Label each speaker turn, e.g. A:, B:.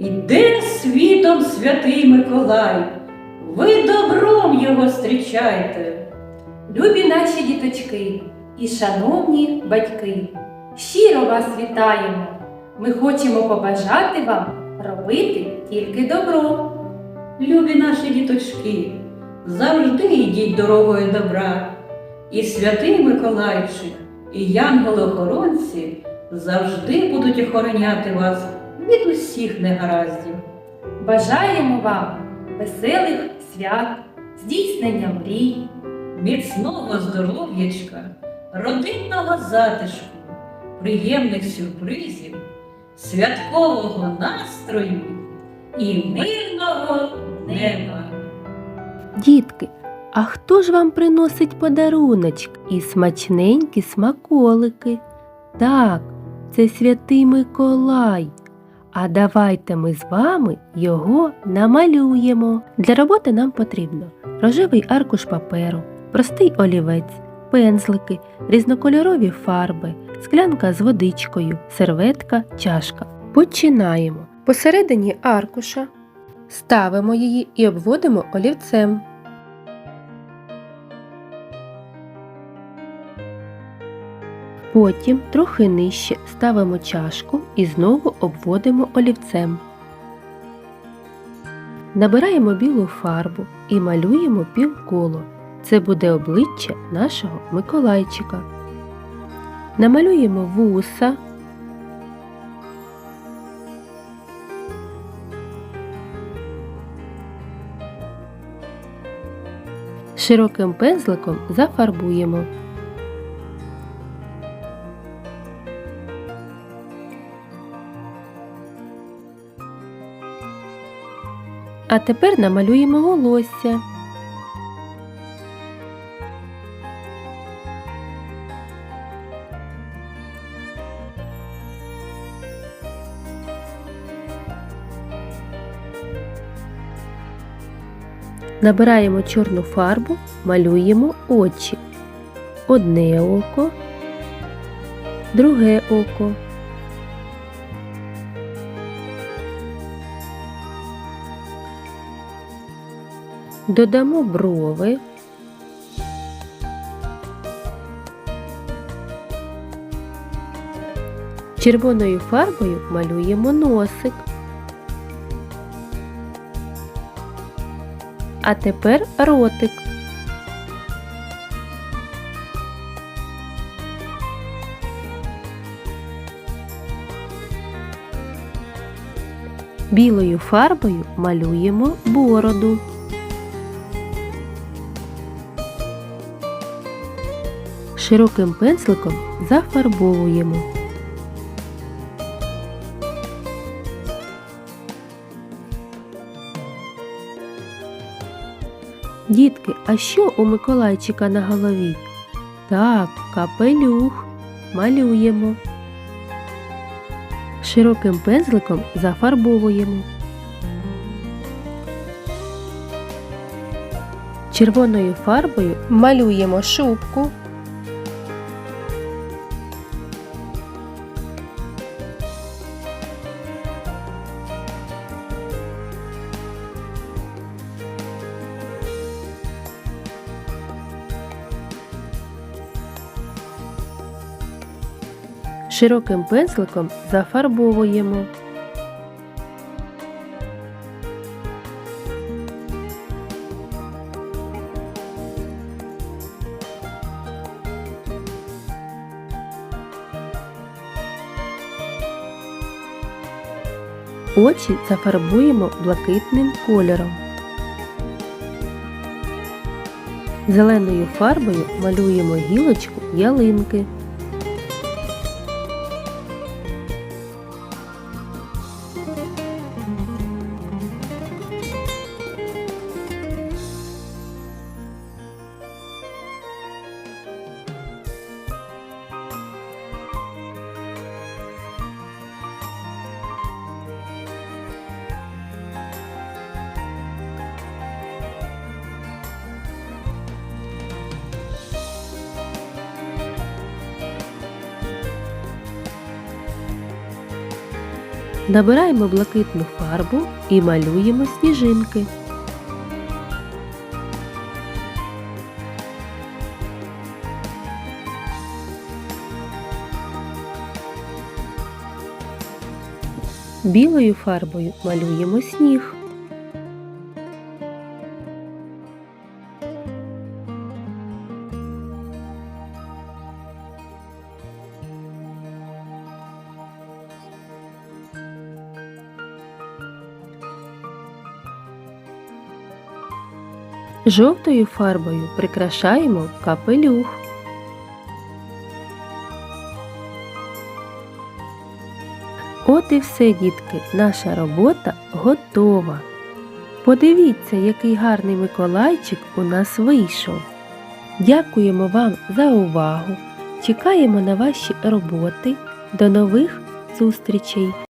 A: Іде світом святий Миколай, ви добром його зустрічайте.
B: Любі наші діточки і шановні батьки, щиро вас вітаємо! Ми хочемо побажати вам робити тільки добро.
A: Любі наші діточки, завжди йдіть дорогою добра. І святий Миколайчик, і янголи-охоронці завжди будуть охороняти вас від усіх негараздів.
B: Бажаємо вам веселих свят, здійснення мрій,
A: міцного здоров'ячка, родинного затишку, приємних сюрпризів, святкового настрою і мирного неба.
C: Дітки, а хто ж вам приносить подаруночки і смачненькі смаколики? Так, це святий Миколай. А давайте ми з вами його намалюємо. Для роботи нам потрібно рожевий аркуш паперу, простий олівець, пензлики, різнокольорові фарби, склянка з водичкою, серветка, чашка. Починаємо. Посередині аркуша ставимо її і обводимо олівцем. Потім трохи нижче ставимо чашку і знову обводимо олівцем. Набираємо білу фарбу і малюємо півколо. Це буде обличчя нашого Миколайчика. Намалюємо вуса. Широким пензликом зафарбуємо. А тепер намалюємо волосся. Набираємо чорну фарбу, малюємо очі. Одне око, друге око. Додамо брови. Червоною фарбою малюємо носик. А тепер ротик. Білою фарбою малюємо бороду. Широким пензликом зафарбовуємо. Дітки, а що у Миколайчика на голові? Так, капелюх. Малюємо. Широким пензликом зафарбовуємо. Червоною фарбою малюємо шубку. Широким пензликом зафарбовуємо. Очі зафарбуємо блакитним кольором. Зеленою фарбою малюємо гілочку ялинки. Набираємо блакитну фарбу і малюємо сніжинки. Білою фарбою малюємо сніг. Жовтою фарбою прикрашаємо капелюх. От і все, дітки, наша робота готова. Подивіться, який гарний Миколайчик у нас вийшов. Дякуємо вам за увагу. Чекаємо на ваші роботи. До нових зустрічей!